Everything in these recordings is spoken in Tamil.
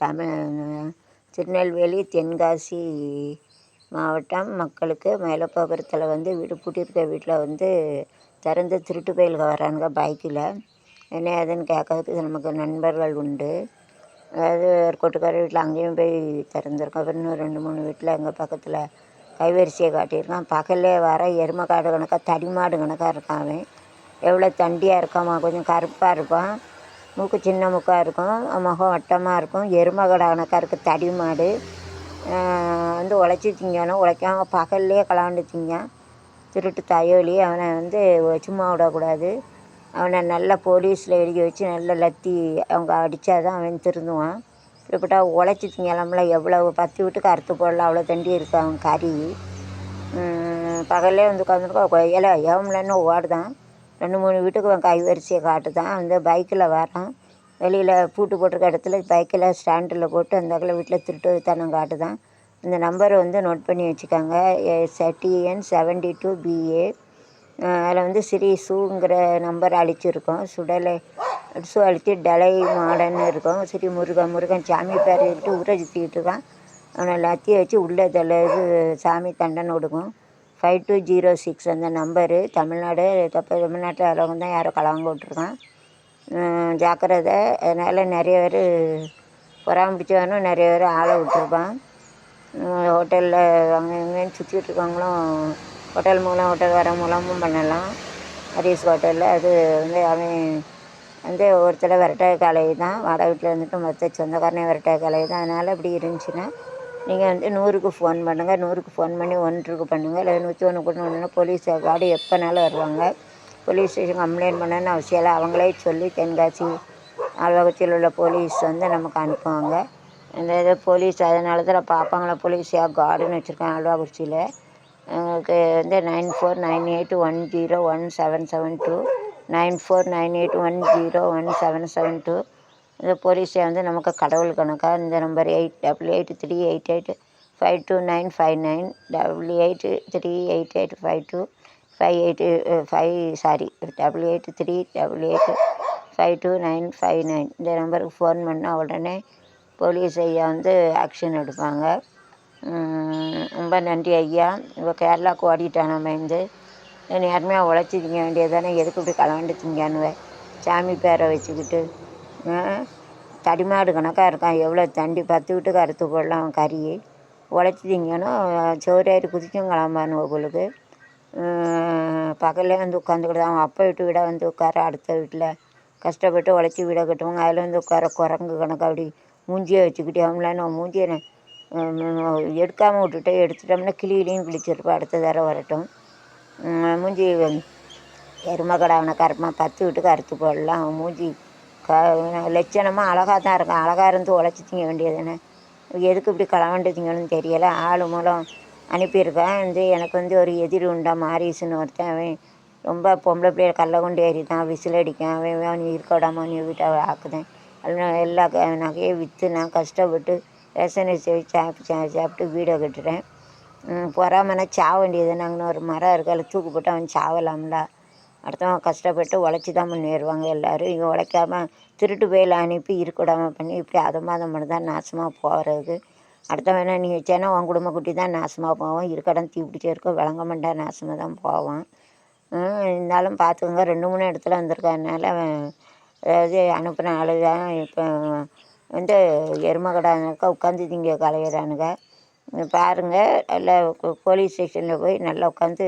தமிழ் திருநெல்வேலி தென்காசி மாவட்டம். மக்களுக்கு மேலப்பபுரத்தில் வந்து வீடு பூட்டியிருக்க வீட்டில் வந்து திறந்து திருட்டு பயலுக வரானுங்க பைக்கில் என்ன ஏதுன்னு கேட்கறதுக்கு நமக்கு நண்பர்கள் உண்டு. அதாவது ஒரு கொட்டுக்கார வீட்டில் அங்கேயும் போய் திறந்துருக்கோம். அப்புறம் இன்னும் ரெண்டு மூணு வீட்டில் எங்கள் பக்கத்தில் கைவரிசையை காட்டியிருக்கான். பகல்லே வர எருமை காடு கணக்காக தடி மாடு கணக்காக இருக்கான் அவன். எவ்வளோ தண்டியாக இருக்காமா கொஞ்சம் கருப்பாக இருப்பான். மூக்கு சின்ன மூக்காக இருக்கும் முகம் வட்டமாக இருக்கும் எருமகடை கணக்காக இருக்குது தடி மாடு. வந்து உழைச்சி திங்கணும் உழைக்காம பகல்லையே கலாண்டு திங்கான் திருட்டு தயோலி அவனை வந்து சும்மா விடக்கூடாது. அவனை நல்லா போலீஸில் எழுதி வச்சு நல்ல லத்தி அவங்க அடித்தா தான் அவன் திருந்துவான். இப்படிப்பட்ட உழைச்சி திங்கலாம்ல எவ்வளோ பத்து வீட்டுக்கு அறுத்து போடலாம் அவ்வளோ தண்டி இருக்கு அவன் கறி. பகல்லே வந்து உட்காந்துருக்கா இலை ஏவம்லன்னு ஓடுதான். ரெண்டு மூணு வீட்டுக்கு அவன் கை வரிசையை காட்டுதான். அந்த பைக்கில் வரான். வெளியில் பூட்டு போட்டிருக்க இடத்துல பைக்கில் ஸ்டாண்டில் போட்டு அந்தாக்கில் வீட்டில் திருட்டுத்தனம் காட்டுதான். இந்த நம்பரை வந்து நோட் பண்ணி வச்சுக்கோங்க. டிஎன் செவன்டி டூ பிஏ அதில் வந்து ஸ்ரீ சூங்கிற நம்பர் அழிச்சிருக்கோம். சுடலை சு அழித்து டலை மாடன்னு இருக்கும். ஸ்ரீ முருகன் முருகன் சாமி பேர் விட்டு ஊரை சுற்றிக்கிட்டு இருக்கான். அவனை எல்லாத்தையும் வச்சு உள்ளே தலை இது சாமி தண்டனை கொடுக்கும். ஃபைவ் டூ ஜீரோ சிக்ஸ் அந்த நம்பரு. தமிழ்நாடு தப்பு தமிழ்நாட்டில் வரவங்க தான் யாரோ கலவங்க விட்ருக்கான் ஜாக்கிரதை. அதனால் நிறைய பேர் பொறாம பிடிச்சவனும் நிறைய பேர் ஆளை விட்ருப்பான் ஹோட்டலில் அங்கே இங்கேன்னு சுற்றிட்டு இருக்கவங்களும் ஹோட்டல் மூலம் ஹோட்டல் வர மூலமும் பண்ணலாம். ஹரிஸ் ஹோட்டலில். அது வந்து அவன் வந்து ஒருத்தர் விரட்டாய கலை தான். வாடகை வீட்டில் இருந்துட்டு மொத்த சொந்தக்காரனே விரட்டாய கலை தான். அதனால் இப்படி இருந்துச்சுன்னா நீங்கள் வந்து நூறுக்கு ஃபோன் பண்ணுங்கள் நூறுக்கு ஃபோன் பண்ணி ஒன்றுக்கு பண்ணுங்கள் இல்லை நூற்றி ஒன்று கொண்டு ஒன்றுனா போலீஸ் கார்டு எப்போனாலும் வருவாங்க. போலீஸ் ஸ்டேஷன் கம்ப்ளைண்ட் பண்ணணும்னு அவசியம் இல்லை. அவங்களே சொல்லி தென்காசி ஆழ்வாக்கத்தில் உள்ள போலீஸ் வந்து நமக்கு அனுப்புவாங்க. இந்த இது போலீஸ் அதனால தான் பார்ப்பாங்களா? போலீஸாக கார்டுன்னு வச்சுருக்கேன் ஆழ்வாக்குறிச்சியில் எங்களுக்கு வந்து nine four nine eight one zero one seven seven two nine four nine eight one zero one seven seven two இந்த போலீஸை வந்து நமக்கு கடவுள் கணக்காக இந்த number eight double eight three eight eight five two nine five nine double eight three eight eight five two five eight five sorry double eight three double eight five two nine five nine இந்த நம்பருக்கு ஃபோன் பண்ணால் உடனே போலீஸ் ஐயா வந்து ஆக்ஷன் எடுப்பாங்க. ரொம்ப நன்றி ஐயா. இப்போ கேரளாவுக்கு ஓடிட்டான் நம்ம வந்து நேர்மையாக உழைச்சி திங்க வேண்டியது தானே. எதுக்கு இப்படி களவாண்டு திங்கானுவேன் சாமி பேரை வச்சுக்கிட்டு. தடிமாடு கணக்காக இருக்கான். எவ்வளோ தண்டி பத்து வீட்டுக்கு அறுத்து போடலாம் கறி உழைச்சி திங்கணும் சோறாரி குதிக்கும் கிளம்பானு உங்களுக்கு. பக்கத்துலேயே வந்து உட்காந்துக்கிட்டு அவன் அப்பா வீட்டு வீடாக வந்து உட்கார அடுத்த வீட்டில் கஷ்டப்பட்டு உழைச்சி வீடை கட்டுவாங்க. அதில் வந்து உட்கார குரங்கு கணக்காக அப்படி மூஞ்சியை வச்சுக்கிட்டே அவங்களான மூஞ்சியை எடுக்காமல் விட்டுட்டு எடுத்துட்டோம்னா கிளியிலையும் கிழிச்சிருப்பா. அடுத்த தடவை வரட்டும். மூஞ்சி எருமை கடை அவனை கருமா பத்து வீட்டுக்கு அறுத்து போடலாம். அவன் மூஞ்சி க லட்சணமாக அழகாக தான் இருக்கான் அழகாக இருந்து உழைச்சி திங்க வேண்டியது எதுக்கு இப்படி களவாண்டு திங்கணும்னு தெரியலை. ஆள் மூலம் அனுப்பியிருக்கேன். வந்து எனக்கு வந்து ஒரு எதிரி உண்டா? மாரிசுன்னு ஒருத்தன். அவன் ரொம்ப பொம்பளை பிள்ளைய கல்லை கொண்டு ஏறிட்டான். விசில் அடிக்கான். அவன் அவன் இருக்க விடாம நீ வீட்டை ஆக்குதேன். அதில் எல்லா க நகையை விற்று நான் கஷ்டப்பட்டு ரேஷன் அரிசி சாப்பிட்டு சாப்பிட்டு வீடை கட்டுறேன். பொறாமனா சாக வேண்டியது நாங்கள் ஒரு மரம் இருக்கால தூக்கு போட்டு அவன் சாவலாம்ல அடுத்தவன் கஷ்டப்பட்டு உழைச்சி தான் முன்னேறுவாங்க எல்லோரும். இங்கே உழைக்காம திருட்டு வேலை அனுப்பி இருக்க பண்ணி இப்படி அதமாதம் பண்ணி தான் நாசமாக போகிறது அடுத்தவன் என்ன நீ வச்சேன்னா உன் குடும்ப குட்டி தான் நாசமாக போவோம் இருக்கடம் தீ பிடிச்சிருக்கோம் விளங்க மாட்டா நாசமாக தான் போவான் இருந்தாலும் பார்த்துக்கோங்க. ரெண்டு மூணு இடத்துல வந்திருக்கறனால அதாவது அனுப்பின ஆளு தான் இப்போ வந்து எருமை கடானாக்கா உட்காந்து திங்க கலையிறானுங்க. பாருங்கள் நல்லா போலீஸ் ஸ்டேஷனில் போய் நல்லா உட்காந்து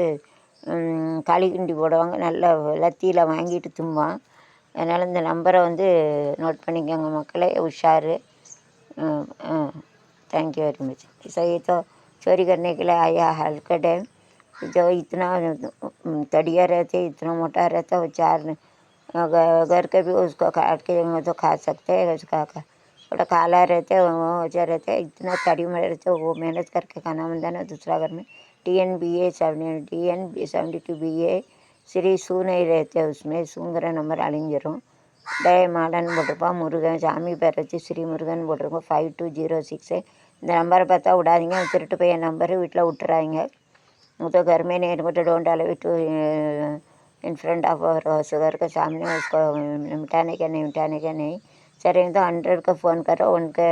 களி கிண்டி போடுவாங்க நல்லா லத்தியில் வாங்கிட்டு தும்பான் அதனால் இந்த நம்பரை வந்து நோட் பண்ணிக்கோங்க மக்களே உஷாரு थैंक यू वेरी मच सही तो चोरी करने के लिए आया हलकट है जो इतना तड़िया रहते इतना मोटा रहता वो चार अगर के भी उसको काट के तो खा सकते हैं उसका थोड़ा काला रहते वो वजह रहते इतना तड़ी में रहते वो मेहनत करके खाना बनता ना दूसरा घर में T N P A seven T N P seventy two P A Sri சூனை ரேத்திய ஹவுஸ்மே சூங்கிற நம்பர் அழிஞ்சிரும் டயமாடன் போட்டிருப்போம் முருகன் சாமி பேர் வச்சு ஸ்ரீ முருகன் போட்டிருக்கோம் ஃபைவ் டூ ஜீரோ சிக்ஸு இந்த நம்பரை பார்த்தா விடாதீங்க திருட்டு பையன் நம்பரு வீட்டில் விட்டுறாங்க மொத்தம் கருமே நேர்மட்டு டோன்ட் அளவு டூ இன் ஃப்ரண்ட் ஆஃப் அவர் சுகருக்கு சாமி மிட்டானே கண்ணை மிட்டானே கண்ணை சரி வந்து ஹண்ட்ரட் க ஃபோன் கரோ உனக்கு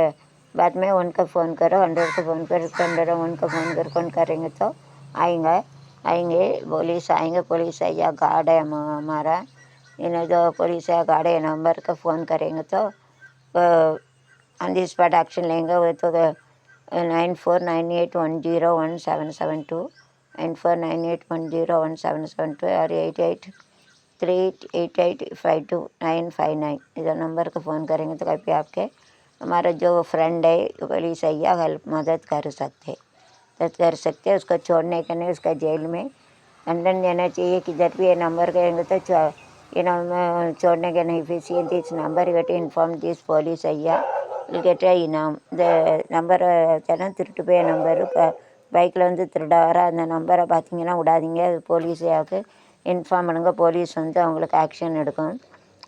तो हंड्रेड का फ़ोन करो उनके बाद में उनका फ़ोन करो हंड्रेड का फ़ोन करो हंड्रेड उनका फ़ोन कर कौन करेंगे तो आएंगे आएंगे पुलिस आएंगे पुलिस आइया गार्ड है हम- हमारा इन्हें जो पुलिस है गार्ड है नंबर का फ़ोन करेंगे तो ऑन दी स्पॉट एक्शन लेंगे वो तो nine four nine eight one zero one seven seven two nine four nine eight one zero one seven seven two और eight eight three eight eight five two nine five nine इधर नंबर को फ़ोन करेंगे तो कभी आपके हमारा जो फ्रेंड है पुलिस भैया हेल्प मदद कर सकते मदद कर सकते हैं उसको छोड़ने के नहीं उसका जेल में लंदन देना चाहिए किधर भी ये नंबर करेंगे तो छो- ये नंबर छोड़ने के नहीं फिर see this number get inform this police ஐயா will get a இனாம் இந்த நம்பரை தினம் திருட்டு போய் நம்பரு பைக்கில் வந்து திருட வர அந்த நம்பரை பார்த்தீங்கன்னா விடாதீங்க அது போலீஸாவுக்கு இன்ஃபார்ம் பண்ணுங்க போலீஸ் வந்து அவங்களுக்கு ஆக்ஷன் எடுக்கும்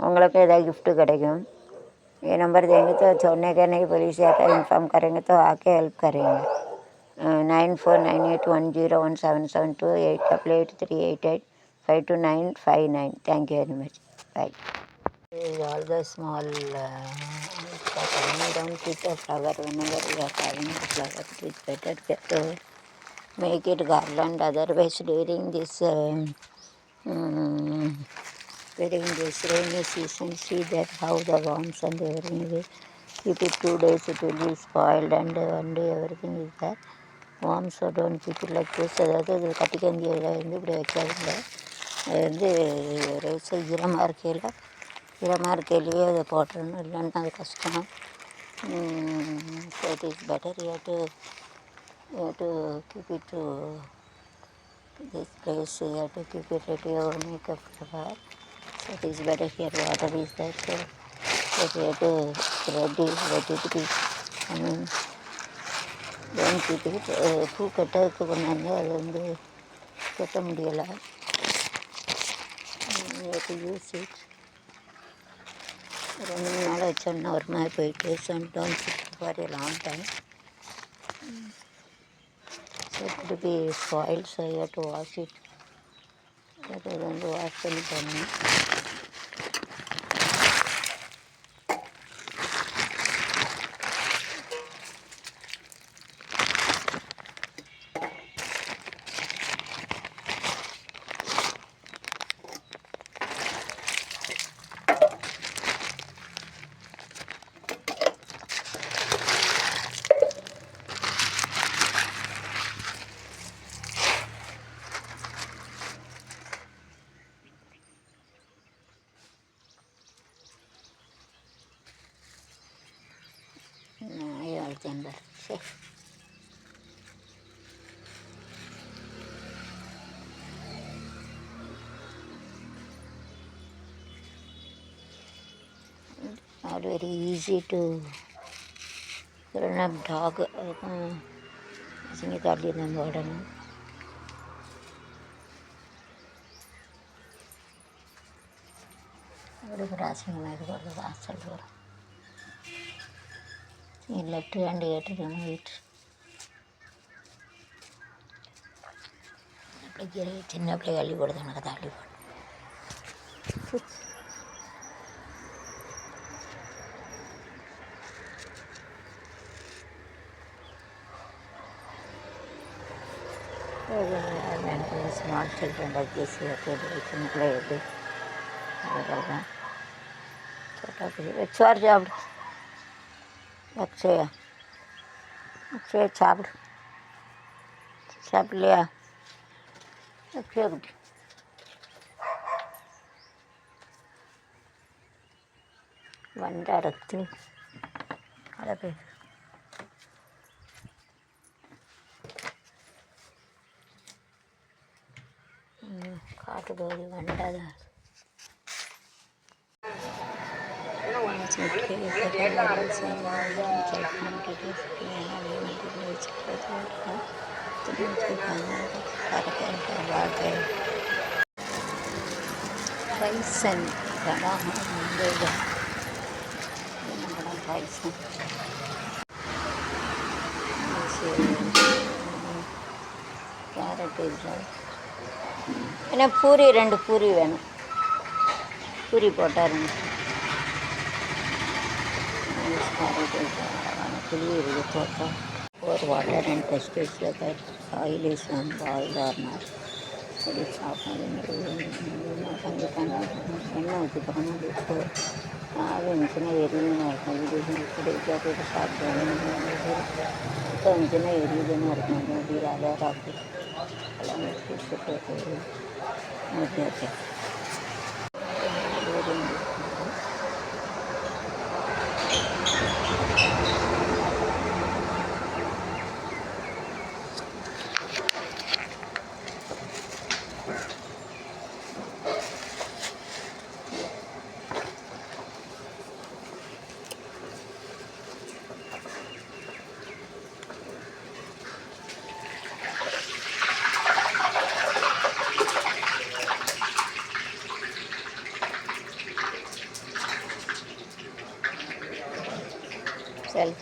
உங்களுக்கு ஏதாவது gift கிடைக்கும் ये नंबर देंगे तो छोड़ने के नहीं, पुलिस आकर इन्फॉर्म करेंगे तो आके हेल्प करेंगे। Nine four nine eight one zero one seven seven two eight double eight three eight eight five two nine five nine thank you very much bye all make it garland otherwise during this during this rainy season see that how the worms and everything will keep it two days it will be spoiled and one day everything is there worms so don't keep it like this அதாவது இது கட்டிக்கஞ்சியில் வந்து இப்படி வைக்காதுங்க அது வந்து ரைஸை ஈரமாக இருக்கையில் ஈரமாக இருக்கையிலேயே அதை போட்டுறணும் இல்லைன்னா அது கஷ்டம் so it is better you to you to keep it to this place you have to keep it ready or make a flower. So it is better here water is there so that you have to ready ready to be I mean don't keep it uh, பூ கட்டதுக்கு கொண்டாந்து அது வந்து கட்ட முடியலை யூஸ் இட் ரெண்டு மூணு நாள் வச்சோம்னா ஒரு மாதிரி போயிட்டு some don't for a long time So it will be spoiled, so you have to wash it. அது வந்து வாஷ் பண்ணி போடணும் bomba. Of. Not very easy to run up dog uh, using it early in the garden. ഇവിടെ പ്രാസംഗമായത് കുറച്ച് വാസൽ லெஃப்ட் ஹேண்டு ஏற்றுக்கணும் வீட்டு பிள்ளைக்கு சின்ன பிள்ளை அள்ளி போடுது உனக்கு தள்ளி போடு. ஸ்மால் சில்ட்ரன் கைசியில் கேட்டு சின்ன பிள்ளை எப்படி சோட்டா பிள்ளை சோறு சாப்பிடு. அக்ஷயா அக்ஷயா சாப்பிடு சாப்பிடலையா அக்ஷயா குட்டி வண்டாரத்தில் மழை பெய்யுது காட்டுக்கு வண்டாதான் வண்டை பைசன் படம் பைசன் கேரட் இல்லை ஏன்னா பூரி ரெண்டு பூரி வேணும். பூரி போட்டால் ரெண்டு. கிளியிருது தோட்டம் ஒரு water and pesticide oil is boil or not அப்படி சாப்பிடுங்கிறது கண்டிப்பாக எண்ணெய் ஊற்றிக்கணும் உப்பு அது இருந்துச்சுன்னா எரியுதுன்னு இருக்கும் இது இப்படி போட்டு சாப்பிடுவோம் இப்போ இருந்துச்சுன்னா எரியுதுன்னு இருக்கும் அப்படி அலராக்கு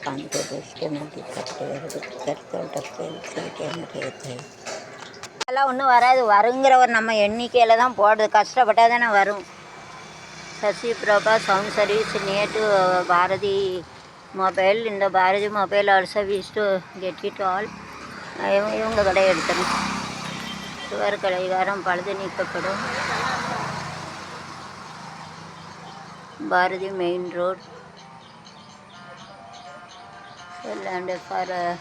કાંદો બેસકેમાંથી કપડે કરતો ડબકે சிரிக்க அதெல்லாம் ஒன்றும் வராது. வருங்கிற ஒரு நம்ம எண்ணிக்கையில் தான் போடுறது கஷ்டப்பட்டால் தானே வரும். சசி பிரபா சவுண்ட் சர்வீஸ் நேட்டு பாரதி மொபைல் இந்த Bharathi mobile also wish to get it all. இவங்க கடை எடுத்தணும் சுவர் கடைகாரம் பழுது நீக்கப்படும். Bharathi main road. and for uh,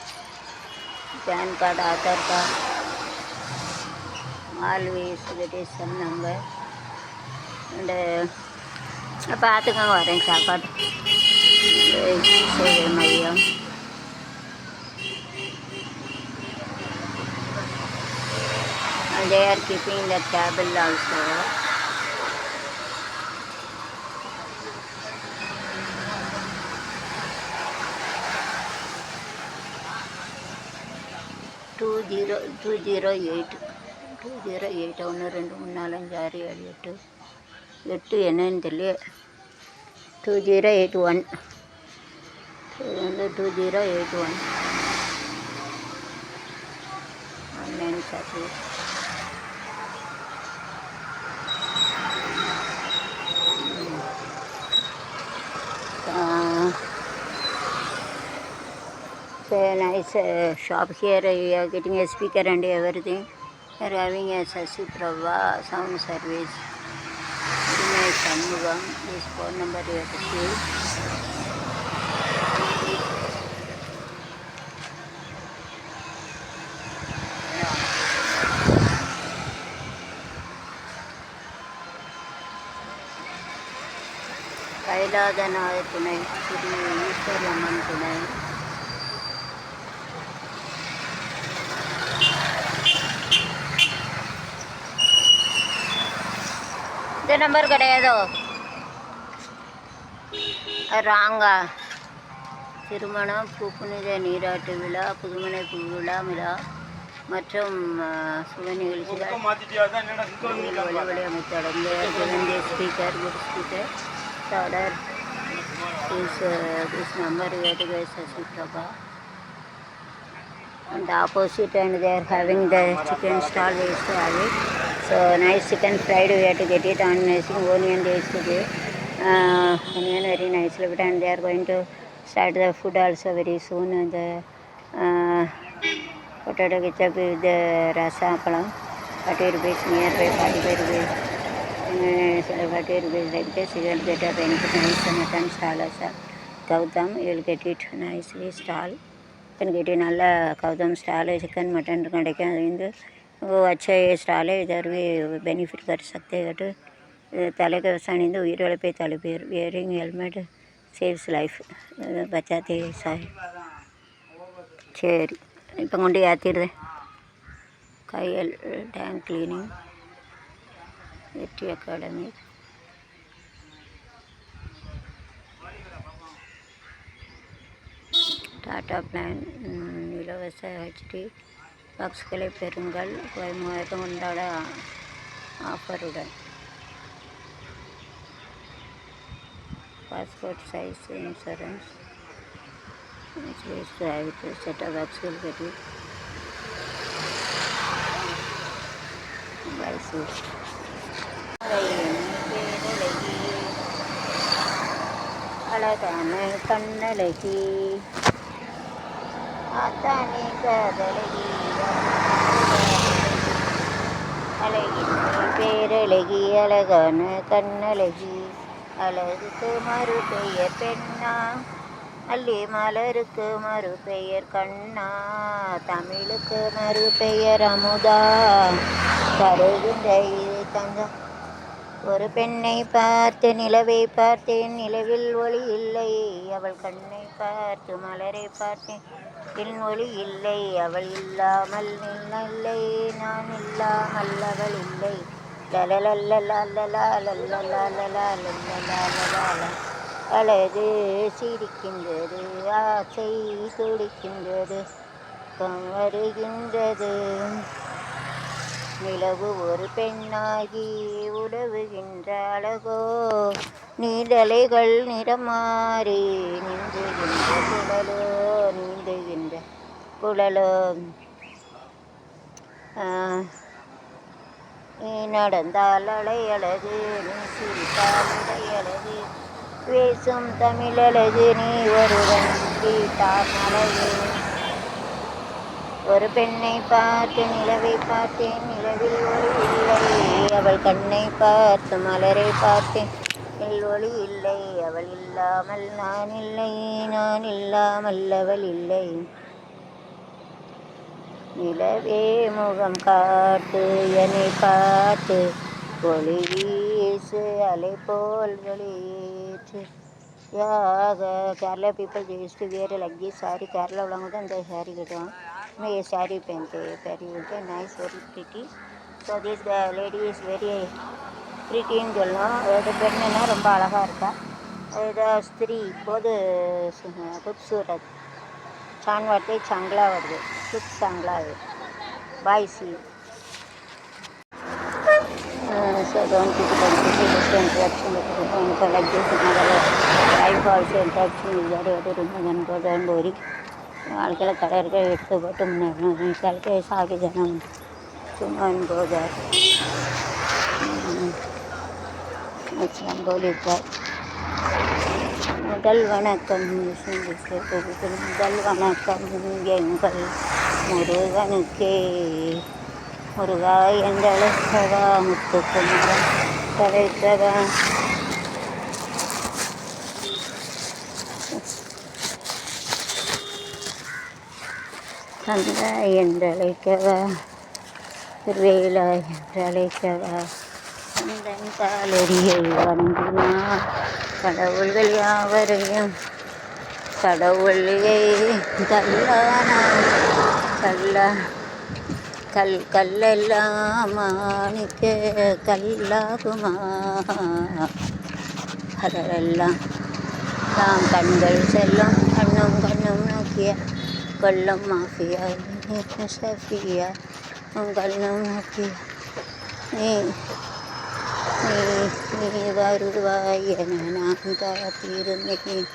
PAN card, Aadhaar card, always that is some number. And பார்த்துக்கோங்க வரேன் சாப்பாடு சேவை மையம் And they are keeping the table also. Zero two zero eight. Two zero eight ஒன்று ரெண்டு மூணு நாலு அஞ்சு ஆறு ஏழு எட்டு. எட்டு என்னன்னு தெரியல. Two zero eight one. இது வந்து two zero eight one. Online service a nice uh, shop here. You are getting a speaker and everything. You are having a Sasi Prabha sound service. Vinay Shanmugam. This phone number you have to see. கைலாதநாத துணை ஸ்ரீ ஈஸ்வரம்மன் துணை இந்த நம்பர் கிடையாதோ? ராங்கா. திருமணம் பூப்புனித நீராட்டு விழா புதுமனை விழா விழா மற்றும் சுப நிகழ்ச்சிகள் வழி வழி அமைத்தடங்க. ஜெகந்தே speaker good speaker. Order is this number வேட்டுகை Sasi Prabha and the opposite and they are having the chicken stall we used to have it. So nice chicken fried we had it on mashing onion டேஸ்ட்டுக்கு onion very nice look and there going to start the food also very soon அந்த பொட்டேட்டோ கிச்சப் வித் ரசா பழம் forty rupees near by forty five rupees forty rupees like this you get a benefit nice mutton stall sir Gautham you will get it nicely stall chicken கெட்டி நல்லா கௌதம் ஸ்டால் சிக்கன் மட்டன் கிடைக்கும் அது வந்து वो अच्छा स्टॉल है इधर भी बेनिफिट कर सकते हैं तो तले के सणिंद சேவ்ஸ் லைஃப் பச்சாத்தே சாரி சரி இப்போ கொண்டு ஏற்றிடுறேன் கையல் tank cleaning Vetri academy Tata plan இலவச ஹெச்டி பாக்ஸ்களை பெறுங்கள். ரூபாய் மூவாயிரம் கொண்டாட ஆஃபருடன். Passport size insurance set top பாக்ஸ்கள் பெற்று அழகான கண்ணழகி. அத்தானே காதலகி அழகின் பேரழகி அழகான கண்ணழகி. அழகுக்கு மறு பெயர் பெண்ணா. அல்லி மலருக்கு மறு பெயர் கண்ணா. தமிழுக்கு மறு பெயர் அமுதா. தருகின்ற இது ஒரு பெண்ணை பார்த்து நிலவை பார்த்தேன். நிலவில் ஒளி இல்லை. அவள் கண்ணை பார்த்து மலரை பார்த்தேன். என் ஒளி இல்லை. அவள் இல்லாமல் இல்லை. நான் இல்லாமல் அவள் இல்லை. அழகு சிரிக்கின்றது ஆசை துடிக்கின்றது வருகின்றது நிலவு ஒரு பெண்ணாகி உழவுகின்ற அழகோ நீதலைகள் நிறமாறி நீந்துகின்ற குழலோ நீந்துகின்ற குழலோ. நீ நடந்தால் அலையழகு நீ சிரித்தால் இடையழகு. பேசும் தமிழழகு நீ ஒருவன் அழகு ஒரு பெண்ணை பார்த்து நிலவை பார்த்தேன் நிலவில் ஒளி இல்லை. அவள் கண்ணை பார்த்து மலரை பார்த்தேன் ஒளி இல்லை. அவள் இல்லாமல் நான் இல்லை நான் இல்லாமல் அவள் இல்லை. நிலவே முகம் காட்டு என்னை காட்டு. ஒளி வீசு அலை போல் வெளியேற்று. யாக Kerala people the use to wear like sari Kerala உள்ளவங்க தான் இந்த சாரி கட்டுவாங்க. ஆனால் a sari and sari nice very pretty so this the lady is very பிரிட்டின்னு சொல்லலாம். ஒரு பெண்ணுன்னா ரொம்ப அழகாக இருக்கா. ஸ்திரீ போது குப்சூரத். சான் வார்த்தை சங்லா வருது சுக் சங்லா அது பாய் சி so don't keep it this interaction with the friends like this another life also interaction is very very important for them boring வாழ்க்கையில் கடற்கரை எடுத்து போட்டு முன்னேறணும் வாழ்க்கையை சாகி ஜனம் சும்மா போதார் வச்சு ரங்கோலி இருக்கார் முதல் வணக்கம் முதல் வணக்கம் எங்கள் முருகனுக்கே. முருகா என்றழைத்தவா முத்துக்குமரன் தலைத்தவா கந்தா என்றழைக்கவா வேலா என்றழைக்கவா கந்தன் காலடியை வணங்கினார் கடவுள்கள் யாவரையும் கடவுளையே கல்லானா கல்லா கல் கல்லெல்லாம் மாணிக்க கல்லாகுமா? அதெல்லாம் தாம் கண்கள் செல்லும் கண்ணும் கண்ணும் நோக்கிய கொல்லும் மாஃபியா சஃபியா உன் கண்ணும் நோக்கிய நீ வருவாய் என நான் காத்திருந்தேன்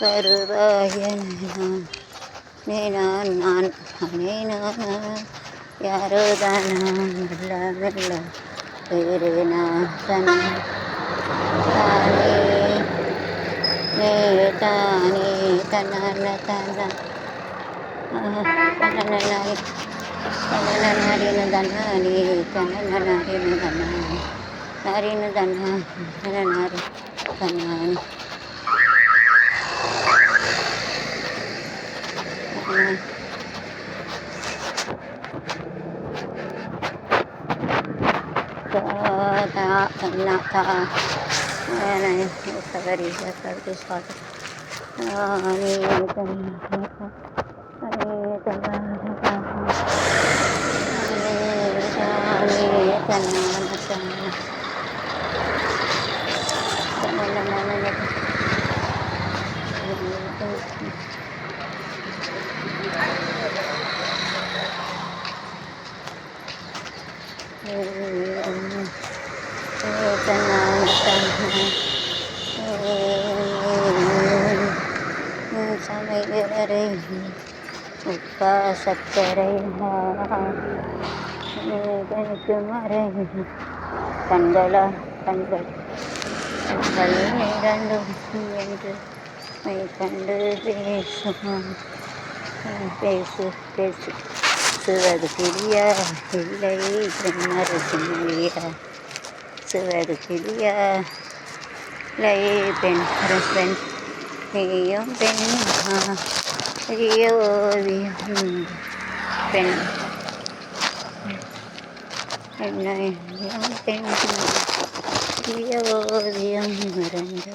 வருவாய் என நான் நீ நான் நான் நானே நான் யாரோ தான் மெல்ல மெல்ல வேறு நான் தானே தானே நீ தானே தன்னான தானா தன்னனாரி தன்னனாரின்னு தன்னா நீ தன்னனாரின்னு தன்னா நாரின்னு தன்னா தன்னனாரி தன்னானி தன்னா தா சகரி சகரி சுவாச நீ தன்னா சமையலறை உப்பா சர்க்கரை கணிக்கு மறை கண்களா கண்கள் கண்கள் இரண்டும் വെള്ളം ഏതാണ്ട് എനിക്ക് കണ്ട് പേശു പേശു പേശു സുവത് കിളിയ ഇല്ലൈ തെന്നറ ചിന്നിയ സുവത് കിളിയ ലൈ പെൺറസൻ നീയും പെണ്ണോവിയും പെൺ പെണ്ണ പെണ്ണ பெண் ஓவியம் மறந்து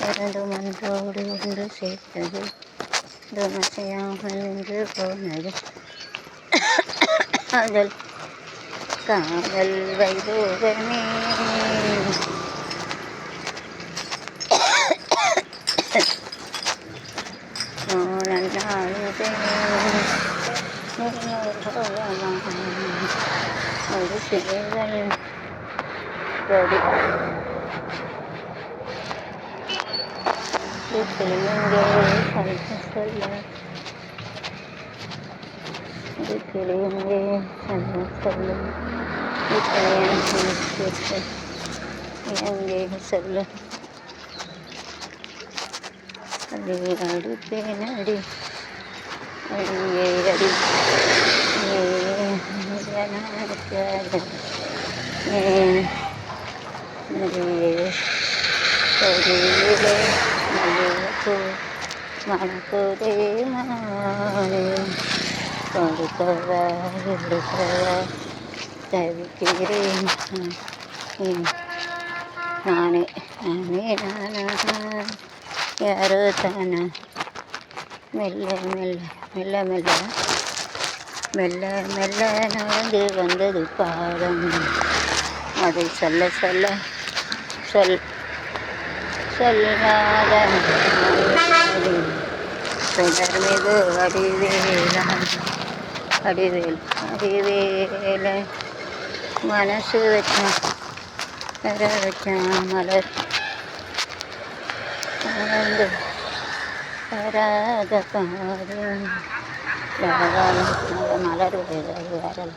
மறந்து மன்றோடு ஒன்று சேர்த்தது தமசையாமல் நின்று போனது காதல் காதல் வைபோகமே நாளுதே ஒரு சேவல் கொடி கிளியங்கே சொல்ல சொல்ல இது கிளியங்கே சொல்ல மணக்குதே மானே கொடுக்கவா எடுக்கவா தவிக்கிறேன் நானே நானே நானா யாரோ தானா மெல்ல மெல்ல மெல்ல மெல்ல மெல்ல மெல்ல நடந்து வந்தது பாதம் அதை சொல்ல சொல்ல சொல் சொல்லாத தொடர் மிகு வடிவேலான் வடிவேல் வடிவேல மனசு வச்சான் வர வச்சான் மலர் மறந்து வராத பாரு மலர் விளையாடு வரல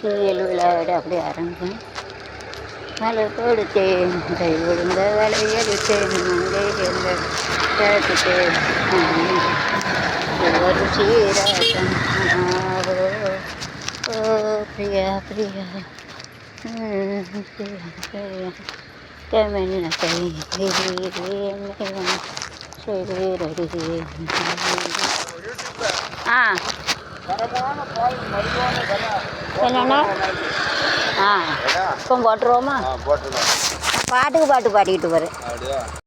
கீழ் விளையாட அப்படி அரங்கும் மலை கொடுத்தேன் கை விழுந்த வளையடித்தேன் மங்கை என்ற கேட்டுட்டேன் ஒரு சீராட்டம் ஓ பிரியா பிரியா. பிரியா பிரியா கமென்ன கை செய்வீரடி ஆ. என்னண்ணா? ஆ. இப்போ போட்டுருவோமா? ஆ போட்டுருலாம் பாட்டுக்கு பாட்டு பாடிக்கிட்டு அப்படியா?